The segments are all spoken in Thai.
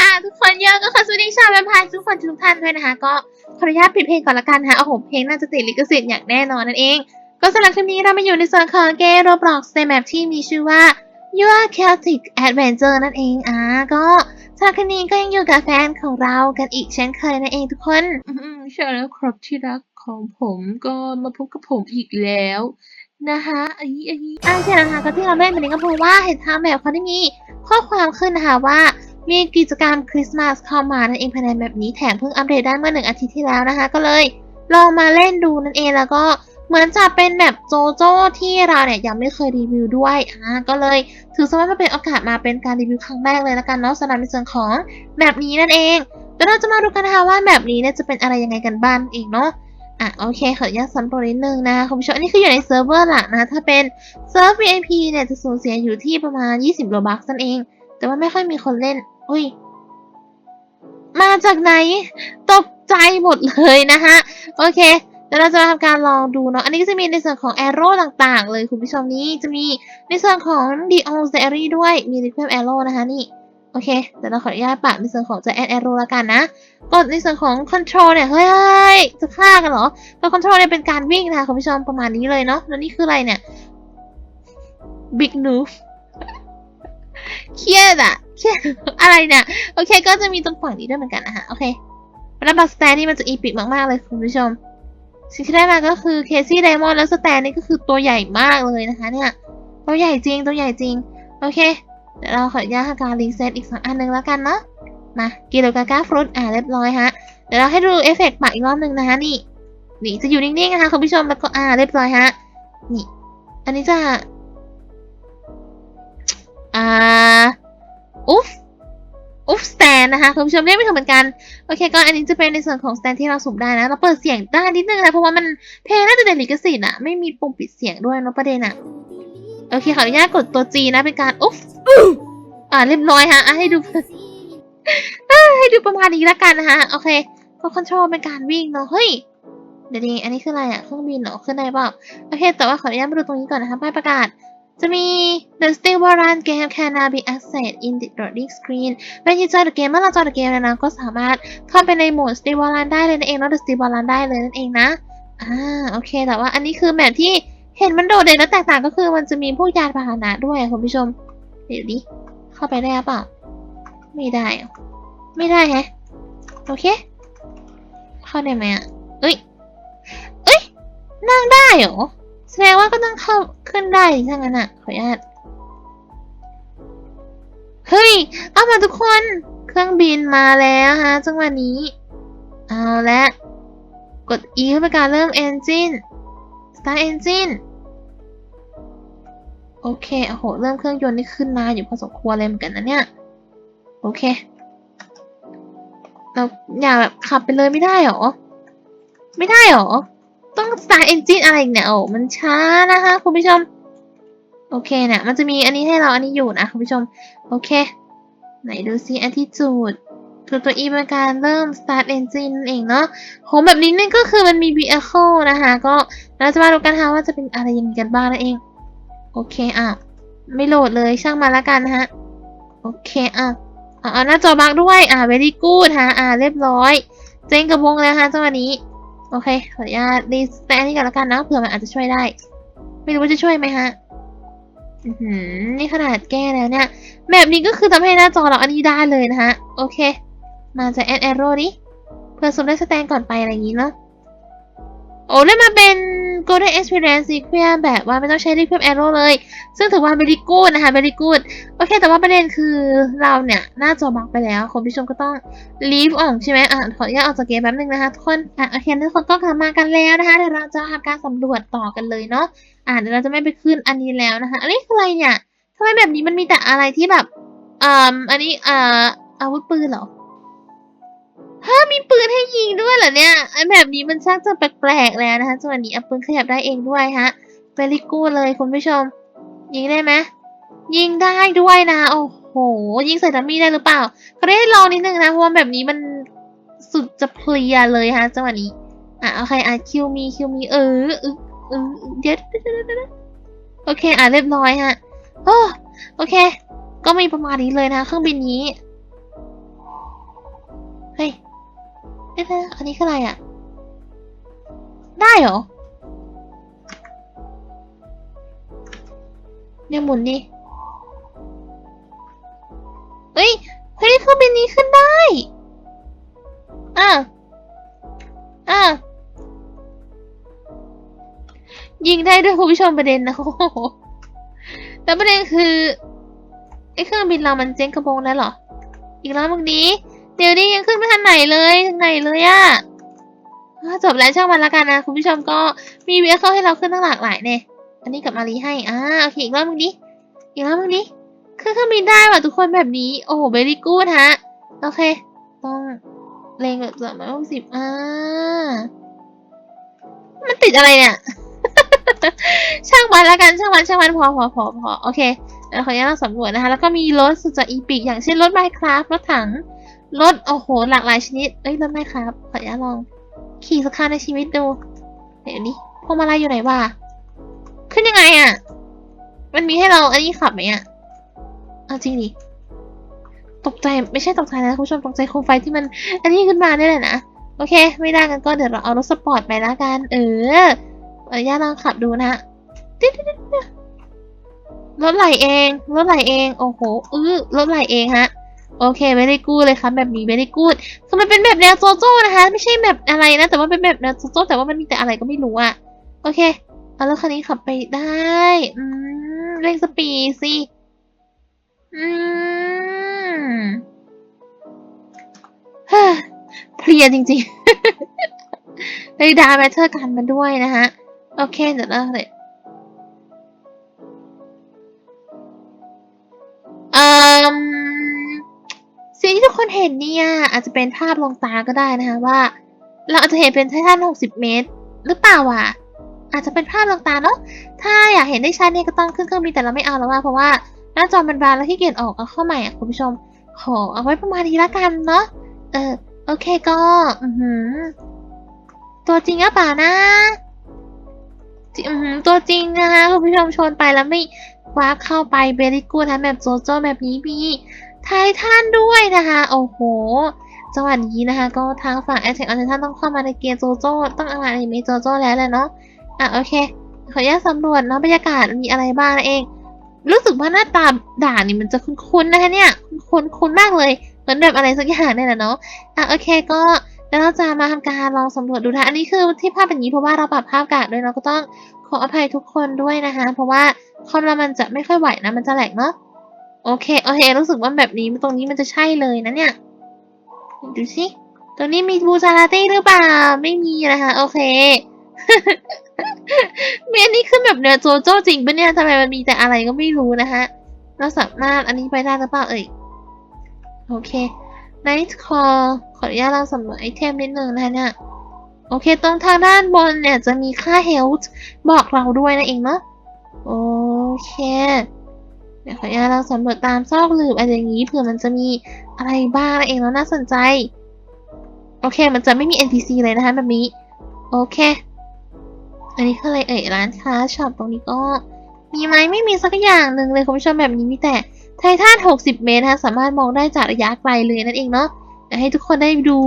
อ่าทุกคนเยอะก็ค่ะสวัสดีชาวแวมไพร์ทุกคนทุกท่านด้วยนะคะ ก็ขออนุญาตปิดเพลงก่อนละกันนะคะโอ้โหเพลงน่าจะติดลิขสิทธิ์อย่างแน่นอนนั่นเอง ก็สำหรับคลิปนี้เรามาอยู่ในส่วนของเกม Roblox ในแมปที่มีชื่อว่า Your Celtic Adventure นั่นเองอ่าก็สำหรับคลิปนี้ก็ยังอยู่กับแฟนของเรากันอีกเช่นเคยนั่นเองทุกคนอืมใช่แล้วครับที่รักของผมก็มาพบกับผมอีกแล้วนะคะอันนี้อันนี้อ่าใช่นะคะก็ที่เราเล่นแบบนี้ก็เพราะว่าเห็นทางแบบเขาได้มีข้อความขึ้นนะคะว่ามีกิจกรรมคริสต์มาสเข้ามานั่นเองภายในแบบนี้แถมเพิ่งอัปเดตได้เมื่อหนึ่งอาทิตย์ที่แล้วนะคะ ก็เลยลองมาเล่นดูนั่นเองแล้วก็ เหมือนจะเป็นแบบโจโจ้ที่เราเนี่ยยังไม่เคยรีวิวด้วยอ่าก็เลยถือซะว่ามันเป็นโอกาสมาเป็นการรีวิวครั้งแรกเลยแล้วกันเนาะสำหรับในส่วนของแบบนี้นั่นเองเดี๋ยวเราจะมาดูกันนะคะว่าแบบนี้เนี่ยจะเป็นอะไรยังไงกันบ้างเองเนาะอะโอเคขออนุญาตสำรวจนิดนึงนะคะคุณผู้ชมอันนี้คืออยู่ในเซิร์ฟเวอร์หลักนะ ถ้าเป็นเซิร์ฟ VIP เนี่ยจะสูญเสียอยู่ที่ประมาณ 20โลบัคนั่นเอง แต่ว่าไม่ค่อยมีคนเล่น อุ้ย มาจากไหน ตกใจหมดเลยนะคะโอเค เดี๋ยวเราจะทำการลองดูเนาะ อันนี้ก็จะมีในส่วนของ arrow ต่างๆ เลยคุณผู้ชมนี้จะมีในส่วนของ d o s e r y ด้วย มี requiem arrow นะคะนี่ โอเค เดี๋ยวเราขออนุญาตปักในส่วนของจะ add arrow ล้วกันนะ กดในส่วนของ control เนี่ย เฮ้ย จะฆ่ากันเหรอตัว control เนี่ยเป็นการวิ่งนะคะคุณผู้ชมประมาณนี้เลยเนาะ แล้วนี่คืออะไรเนี่ย big move เครียดอะเครียดอะไรเนี่ย โอเค ก็จะมีตรงฝั่งนี้ด้วยเหมือนกันนะคะโอเคแล้วบัสแตนนี่มันจะอีพิกมากๆเลยคุณผู้ชม สิ่งที่ได้มาก็คือเคซี่ไดมอนด์แล้วสแตนนี่ก็คือตัวใหญ่มากเลยนะคะเนี่ยตัวใหญ่จริงตัวใหญ่จริง โอเคเดี๋ยวเราขออนุญาตทำการรีเซ็ตอีกสักอันหนึ่งแล้วกันเนาะมากิโลกาก้าฟรุตอ่าเรียบร้อยฮะเดี๋ยวเราให้ดูเอฟเฟกต์ปากอีกรอบหนึ่งนะคะนี่นี่จะอยู่นิ่งๆนะคะคุณผู้ชมแล้วก็อ่าเรียบร้อยฮะนี่ อันนี้จะอ่าอุ๊ฟ อุ๊ฟสแตนนะคะคุณผู้ชมเรียกไม่ถูกเหมือนกัน โอเคก็อันนี้จะเป็นในส่วนของสแตนที่เราสุ่มได้นะ เราเปิดเสียงได้นิดนึงนะเพราะว่ามันเพลงน่าจะเด่นลิขสิทธิ์อะไม่มีปุ่มปิดเสียงด้วยนะประเด็นอะโอเคขออนุญาตกดตัว G นะเป็นการอุ๊ฟอ่าเรียบร้อยฮะให้ดูให้ดูประมาณนี้ละกันนะคะโอเคก็คอนโทรลเป็นการวิ่งเนาะเฮ้ยเดี๋ยวนี้อันนี้คืออะไรอะเครื่องบินเหรอขึ้นได้เปล่าโอเค แต่ว่าขออนุญาตมาดูตรงนี้ก่อนนะคะป้ายประกาศ จะมี The Steel Run Game can now be accessed in the loading screen เป็นยูเจอร์เกมเมื่อเราจอเกมแล้วนะก็สามารถเข้าไปในโหมด Steel Run ได้เลยนั่นเองเนาะ The Steel Run ได้เลยนั่นเองนะ อ่า โอเค แต่ว่าอันนี้คือแบบที่เห็นมันโดดเด่นและแตกต่างก็คือมันจะมีพวกยานพาหนะด้วยคุณผู้ชม เดี๋ยวดิ เข้าไปได้หรือเปล่า ไม่ได้ ไม่ได้แฮะ โอเค เข้าได้ไหมอะเอ้ย เอ้ย นั่งได้เหรอ แสดงว่าก็ต้องเข้าขึ้นได้ดิถ้างั้นอะขออนุญาตเฮ้ย เอามาทุกคน เครื่องบินมาแล้วฮะจังหวะนี้ เอาละกด E เพื่อเป็นการเริ่ม engine start engine โอเค โอ้โห เริ่มเครื่องยนต์นี่ขึ้นมาอยู่พอสมควรเลยเหมือนกันนะเนี่ย โอเค เราอย่าแบบขับไปเลยไม่ได้หรอ ไม่ได้หรอ ต้อง start engine อะไรอีกเนี่ยโอ้มันช้านะคะคุณผู้ชม โอเคเนี่ยมันจะมีอันนี้ให้เราอันนี้อยู่นะคุณผู้ชม โอเค ไหนดูซิ attitude คือตัว E เป็นการเริ่ม start engine นั่นเองเนาะโหแบบนี้นี่ก็คือมันมี vehicle นะคะ ก็เราจะมาดูกันคะว่าจะเป็นอะไรยังไงกันบ้างนั่นเอง โอเคอะ ไม่โหลดเลยช่างมาแล้วกันนะฮะ โอเคอะเอาเอาหน้าจอบักด้วย อ่า very good ฮะ อ่า เรียบร้อย เจ๊งกระวงแล้วฮะจังหวะนี้ โอเค ขออนุญาตรีสแตนนี่ก่อนแล้วกันนะเผื่อมันอาจจะช่วยได้ ไม่รู้ว่าจะช่วยไหมฮะอืมนี่ขนาดแก้แล้วเนี่ยแบบนี้ก็คือทำให้หน้าจอเราอันนี้ได้เลยนะฮะ โอเค มาจะ add arrow ดิเพื่อสุ่มได้สแตนก่อนไปอะไรอย่างนี้เนาะโอ้ได้มาเป็น golden experience Sequel แบบว่าไม่ต้องใช้ requiem arrow เลย ซึ่งถือว่า very good นะคะ very good โอเค แต่ว่าประเด็นคือเราเนี่ยหน้าจอบักไปแล้วคุณผู้ชมก็ต้อง leave ออกใช่ไหมอะขออนุญาตออกจากเกมแป๊บนึงนะคะ ทุกคน อะโอเคทุกคนก็กลับมากันแล้วนะคะเดี๋ยวเราจะทำการสำรวจต่อกันเลยเนาะอะเดี๋ยวเราจะไม่ไปขึ้นอันนี้แล้วนะคะอันนี้คืออะไรเนี่ยทำไมแบบนี้มันมีแต่อะไรที่แบบอ่าอันนี้อ่าอาวุธปืนเหรอ ฮะมีปืนให้ยิงด้วยเหรอเนี่ยไอแบบนี้มันชักจะแปลกๆแล้วนะคะส่วนนี้เอาปืนขยับได้เองด้วยฮะเ e ลิกู้เลยคุณผู้ชม ยิงได้ไหมยิงได้ด้วยนะ โอ้โห ยิงใส่ดัมมี่ได้หรือเปล่าเขาได้ลองนิดนึงนะเพราะว่าแบบนี้มันสุดจะเพลียเลยฮะจังหวะนี้อะโอเคอะคิวมีคิวมีเออเออเออเดี๋ยวเดี๋ยวเดี๋ยวเดี๋ยวโอเคอะเรียบร้อยฮะโอ้โอเค ก็มีประมาณนี้เลยนะเครื่องบินนี้เฮ้ย อ๊ะอันนี้คืออะไรอะ ได้เหรอ เนี่ยหมุนดิ เฮ้ย เฮ้ยเครื่องบินนี้ขึ้นได้ อะ อะ ยิงได้ด้วยคุณผู้ชมประเด็นนะโอ้โหแล้วประเด็นคือไอ้เครื่องบินเรามันเจ๊งกระโปรงแล้วเหรอ อีกแล้วมึงดี เดี๋ยวนี้ยังขึ้นไม่ทันไหนเลยทันไหนเลยอะ่ะจบแล้วช่างมันละกันนะคุณผู้ชมก็มีเวียเข้าให้เราขึ้นตั้งหลากหลายเนี่ยอันนี้กับมารีให้อ่าโอเคอีกรอบมึงดิอีกรอบมึงดิขึ้นเครื่องบินได้ว่ะทุกคนแบบนี้ โอ้โหเบรี่กูดฮะโอเค ต้องเลงแบบสามร้อยหกสิบอ่ามันติดอะไรเนี่ย ช่างมันละกันช่างมันช่างมันพอพอพอพอโอเคเดี๋ยวขออนุญาตสำรวจนะคะ แล้วก็มีรถสุดจะอีปิกอย่างเช่นรถไมค์ครับรถถัง รถโอ้โห หลากหลายชนิด เอ้ยรถไมค์ครับ ขออนุญาตลอง ขี่สักครั้งในชีวิตดูเดี๋ยวนี้พวงมาลัยอยู่ไหนวะขึ้นยังไงอะ่ะ มันมีให้เราอันนี้ขับไหมอะ่ะเอาจริงดิตกใจไม่ใช่ตกใจนะคุณผู้ชมตกใจโคมไฟที่มัน อันนี้ขึ้นมาได้เลยนะโอเค ไม่ได้กันก็เดี๋ยวเราเอารถสปอร์ตไปละกัน เออขออนุญาตลองขับดูนะติ๊ดรถไหลเอง รถไหลเอง โอ้โห อื้อรถไหลเองฮะ โอเคไม่ได้กู้เลยครับแบบนี้ไม่ได้กู้คือมันเป็นแบบแนวโจโจ้นะคะ ไม่ใช่แบบอะไรนะ แต่ว่าเป็นแบบแนวโจโจ้แต่ว่ามันมีแต่อะไรก็ไม่รู้อะโอเคเอารถคันนี้ขับไปได้อืมเร่งสปีดสิอืมฮ้อเพลียจริงๆเลยดาแมทเทอร์กันมาด้วยนะฮะ โอเคเดี๋ยวเราเลยเอ่อ สิ่งที่ทุกคนเห็นเนี่ยอาจจะเป็นภาพลวงตาก็ได้นะคะว่า เราอาจจะเห็นเป็นไททัน60 เมตร หรือเปล่าวะอาจจะเป็นภาพลวงตาเนาะถ้าอยากเห็นได้ชัดเนี่ยก็ต้องขึ้นเครื่องบินแต่เราไม่เอาแล้วว่าเพราะว่าหน้าจอมันบานแล้วที่เกียจออกเอาเข้าใหม่อะคุณผู้ชมขอเอาไว้ประมาณนี้ละกันเนาะเออโอเคก็อือหือตัวจริงหรือเปล่านะอือหือตัวจริงนะคะคุณผู้ชมชนไปแล้วไม่ว้าเข้าไปเบริกูนะแบบโจโจ้แบบนี้มี ไททันด้วยนะคะ โอ้โหจังหวะนี้นะคะ ก็ทางฝั่งแอตแทกออนไททันต้องเข้ามาในเกมโจโจ้ต้องเอาอะไรมีโจโจ้แล้วแหละเนาะอะโอเค ขออนุญาตสำรวจเนาะบรรยากาศมีอะไรบ้างเอง รู้สึกว่าหน้าตาด่านนี่มันจะคุ้นๆนะคะเนี่ยคุ้นๆคุ้นมากเลยเหมือนแบบอะไรสักอย่างเนี่ยแหละเนาะอะโอเคก็เดี๋ยวเราจะมาทำการลองสำรวจดูนะอันนี้คือที่ภาพเป็นนี้เพราะว่าเราปรับภาพกาดด้วยเราก็ต้องขออภัยทุกคนด้วยนะคะ เพราะว่าคอมเรามันจะไม่ค่อยไหวนะมันจะแหลกเนาะ โอเค โอเค รู้สึกว่าแบบนี้ตรงนี้มันจะใช่เลยนะเนี่ย ดูสิ ตรงนี้มีบูซาราตี้หรือเปล่า ไม่มีนะคะ โอเคเมียนี่คือแบบเนื้อโจโจ้จริงปะเนี่ยทำไมมันมีแต่อะไรก็ไม่รู้นะคะ เราสามารถอันนี้ไปได้หรือเปล่าเอ่ย โอเค Night Call ขออนุญาตเราสำรวจไอเทมนิดนึงนะคะเนี่ย โอเค ตรงทางด้านบนเนี่ยจะมีค่า Health บอกเราด้วยนะเองเนาะ โอเค ดี๋ยวขออนุญาตเราสำรวจตามซอกหลืบอะไรอย่างนี้เผื่อมันจะมีอะไรบ้างนะเองแล้วน่าสนใจ โอเค มันจะไม่มี NPC เลยนะคะแบบนี้ โอเค อันนี้คืออะไรเอ่ยร้านค้าช็อปตรงนี้ก็ มีไหมไม่มีสักอย่างหนึ่งเลยคุณผู้ชมแบบนี้มีแต่ไททัน60 เมตรนะคะสามารถมองได้จากระยะไกลเลยนั่นเองเนาะให้ทุกคนได้ดู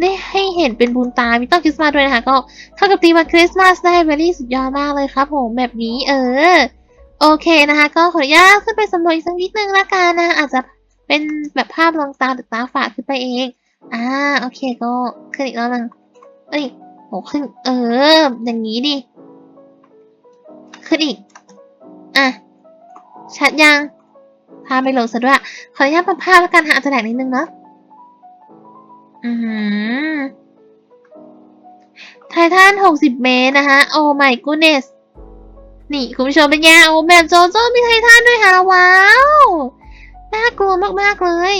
ได้ให้เห็นเป็นบุญตา มีต้นคริสต์มาสด้วยนะคะ ก็เข้ากับธีมวันคริสต์มาสได้เวลี่สุดยอดมากเลยครับผมแบบนี้เออ โอเคนะคะ ก็ขออนุญาตขึ้นไปสำรวจอีกสักนิดนึงละกันนะอาจจะเป็นแบบภาพลวงตาหรือตาฝาดขึ้นไปเองอ่าโอเคก็ขึ้นอีกแล้วนึงเอ้ยโหขึ้นเออ อย่างนี้ดิขึ้นอีกอะชัดยังพาไปโหลดซะด้วยขออนุญาตปรับภาพแล้วกันหาจะแหลกนิดนึงเนาะอือหือไททัน60เมตรนะคะโอ้ my goodness นี่คุณผู้ชมเป็นไงโอ้แบบโจโจ้มีไททันด้วยค่ะว้าวน่ากลัวมากๆเลย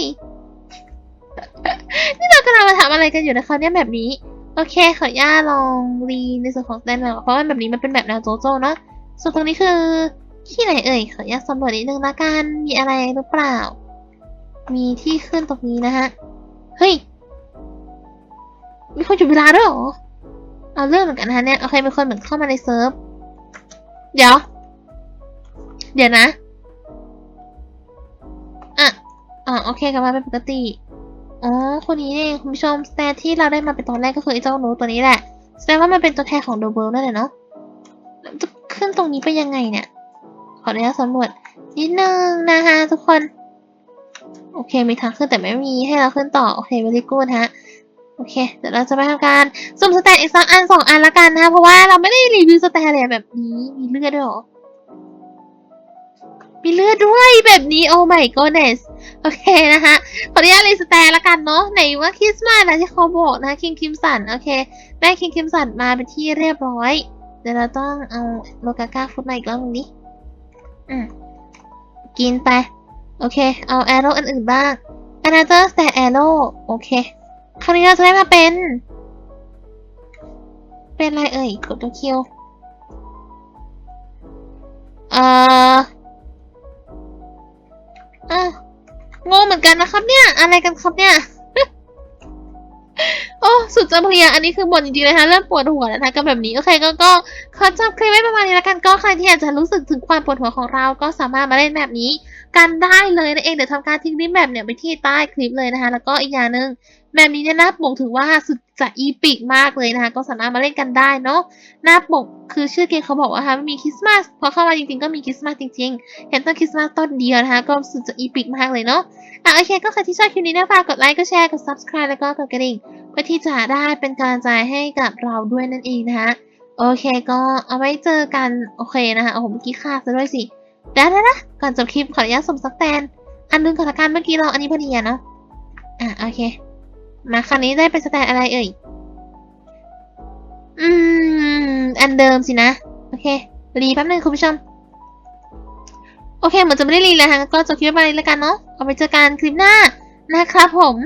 นี่เรากำลังมาทำอะไรกันอยู่นะคะเนี่ยแบบนี้ โอเคขออนุญาตลองรีในส่วนของแดนแล้วเพราะว่าแบบนี้มันเป็นแบบแนวโจโจ้เนาะส่วนตรงนี้คือที่ไหนเอ่ยขออนุญาตสำรวจนิดนึงละกันมีอะไรหรือเปล่า มีที่ขึ้นตรงนี้นะฮะเฮ้ยมีคนจุดเวลาด้วยเหรอเอาเรื่องเหมือนกันนะฮะเนี่ยโอเคมีคนเหมือนเข้ามาในเซิร์ฟ เดี๋ยว เดี๋ยวนะอะอ่าโอเคกลับมาเป็นปกติ อ๋อ คนนี้นี่เองคุณผู้ชมสแตนที่เราได้มาเป็นตอนแรกก็คือไอ้เจ้าหนูตัวนี้แหละ แสดงว่ามันเป็นตัวแทนของโดเบิลนั่นแหละเนาะจะขึ้นตรงนี้ไปยังไงเนี่ย ขออนุญาตสำรวจนิดนึงนะคะทุกคน โอเคมีทางขึ้นแต่ไม่มีให้เราขึ้นต่อ โอเค very good ฮะ โอเค เดี๋ยวเราจะไปทำการสุ่มสแตนอีกสักอันสองอันละกันนะคะเพราะว่าเราไม่ได้รีวิวสแตนเลยแบบนี้มีเลือดด้วยหรอ มีเลือดด้วยแบบนี้โอ้ my goodness โอเคนะคะขออนุญาตรีสแตนละกันเนาะไหนว่าคริสต์มาสนะที่เขาบอกนะคิงคิมสันโอเคได้คิงคิมสันมาเป็นที่เรียบร้อยเดี๋ยวเราต้องเอาโลกาก้าฟุตมาอีกรอบนึงดิอืมกินไป โอเค เอาแอโร่อันอื่นบ้าง another star arrow โอเค คราวนี้เราจะได้มาเป็น เป็นอะไรเอ่ยกดตัวคิวเอ่ออะงงเหมือนกันนะครับเนี่ย อะไรกันครับเนี่ย โอ้ สุดจะเพลียอันนี้คือบ่นจริงๆนะคะเริ่มปวดหัวแล้วนะกับแบบนี้ โอเค ก็ก็ขอจบคลิปไว้ประมาณนี้แล้วกัน ก็ใครที่อยากจะรู้สึกถึงความปวดหัวของเรา ก็สามารถมาเล่นแบบนี้ กันได้เลยนะเองเดี๋ยวทำการทิ้งลิงก์แบบเนี่ยไปที่ใต้คลิปเลยนะคะ แล้วก็อีกอย่างหนึ่งแบบนี้เนี่ยหน้าปกถือว่าสุดจะอีปิกมากเลยนะคะ ก็สามารถมาเล่นกันได้เนาะหน้าปกคือชื่อเกมเขาบอกว่านะคะไม่มีคริสต์มาสพอเข้ามาจริงๆก็มีคริสต์มาสจริงๆ เห็นต้นคริสต์มาสต้นเดียวนะคะ ก็สุดจะอีปิกมากเลยเนาะอะโอเคก็ใครที่ชอบคลิปนี้นะฝากกดไลค์กดแชร์กด subscribe แล้วก็กดกระดิ่งเพื่อที่จะได้เป็นกำลังใจให้กับเราด้วยนั่นเองนะคะโอเคก็เอาไว้เจอกันโอเคนะคะโอ้โหเมื่อกี้ฆ่าซะด้วยสิ เดี๋ยวนะก่อนจบคลิปขออนุญาตส่งสักแตน อันนึงก่อนละกันเมื่อกี้เราอันนี้พอดีอะเนาะ อะโอเค มาคราวนี้ได้เป็นสแตนอะไรเอ่ย อืม อันเดิมสินะ โอเค รีแป๊บนึงคุณผู้ชม โอเคเหมือนจะไม่ได้รีแล้วฮะก็จบคลิปไปเลยแล้วกันเนาะ เอาไปเจอกันคลิปหน้านะครับผม